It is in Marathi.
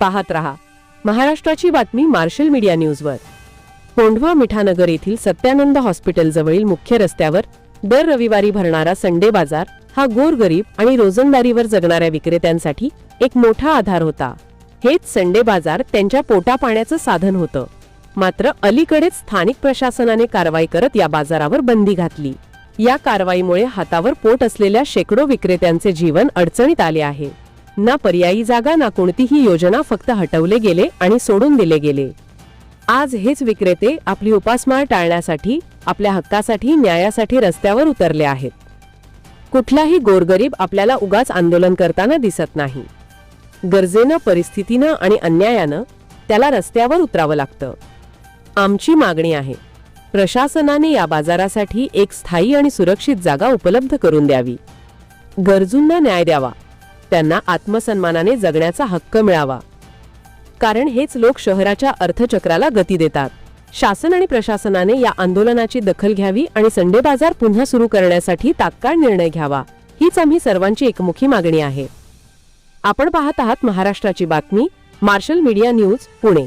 पाहत रहा. महाराष्ट्राची बातमी मार्शल मीडिया न्यूजवर. कोंढवा मिठानगर येथील सत्यानंद हॉस्पिटलजवळील मुख्य रस्त्यावर दर रविवारी भरणारा संडे बाजार हा गोरगरीब आणि रोजंदारीवर जगणाऱ्या विक्रेत्यांसाठी एक मोठा आधार होता. हेच संडे बाजार त्यांच्या पोटापाण्याचं साधन होतं. मात्र अलीकडेच स्थानिक प्रशासनाने कारवाई करत या बाजारावर बंदी घातली. या कारवाईमुळे हातावर पोट असलेल्या शेकडो विक्रेत्यांचे जीवन अडचणीत आले आहे. ना पर्यायी जागा ना कोणतीही योजना फक्त हटवले गेले आणि सोडून दिले गेले. आज हेच विक्रेते आपली उपासमार टाळण्यासाठी आपल्या हक्कासाठी न्यायासाठी रस्त्यावर उतरले आहेत. कुठलाही गोरगरीब आपल्याला उगाच आंदोलन करताना दिसत नाही. गरजेनं परिस्थितीनं आणि अन्यायानं त्याला रस्त्यावर उतरावं लागतं. आमची मागणी आहे प्रशासनाने या बाजारासाठी एक स्थायी आणि सुरक्षित जागा उपलब्ध करून द्यावी. गरजूंना न्याय द्यावा. त्यांना आत्मसन्मानाने जगण्याचा हक्क मिळावा. कारण हेच लोक शहराच्या अर्थचक्राला गती देतात. शासन आणि प्रशासनाने या आंदोलनाची दखल घ्यावी आणि संडे बाजार पुन्हा सुरू करण्यासाठी तात्काळ निर्णय घ्यावा हीच आम्ही सर्वांची एकमुखी मागणी आहे. आपण पाहत आहात महाराष्ट्राची बातमी मार्शल मीडिया न्यूज पुणे.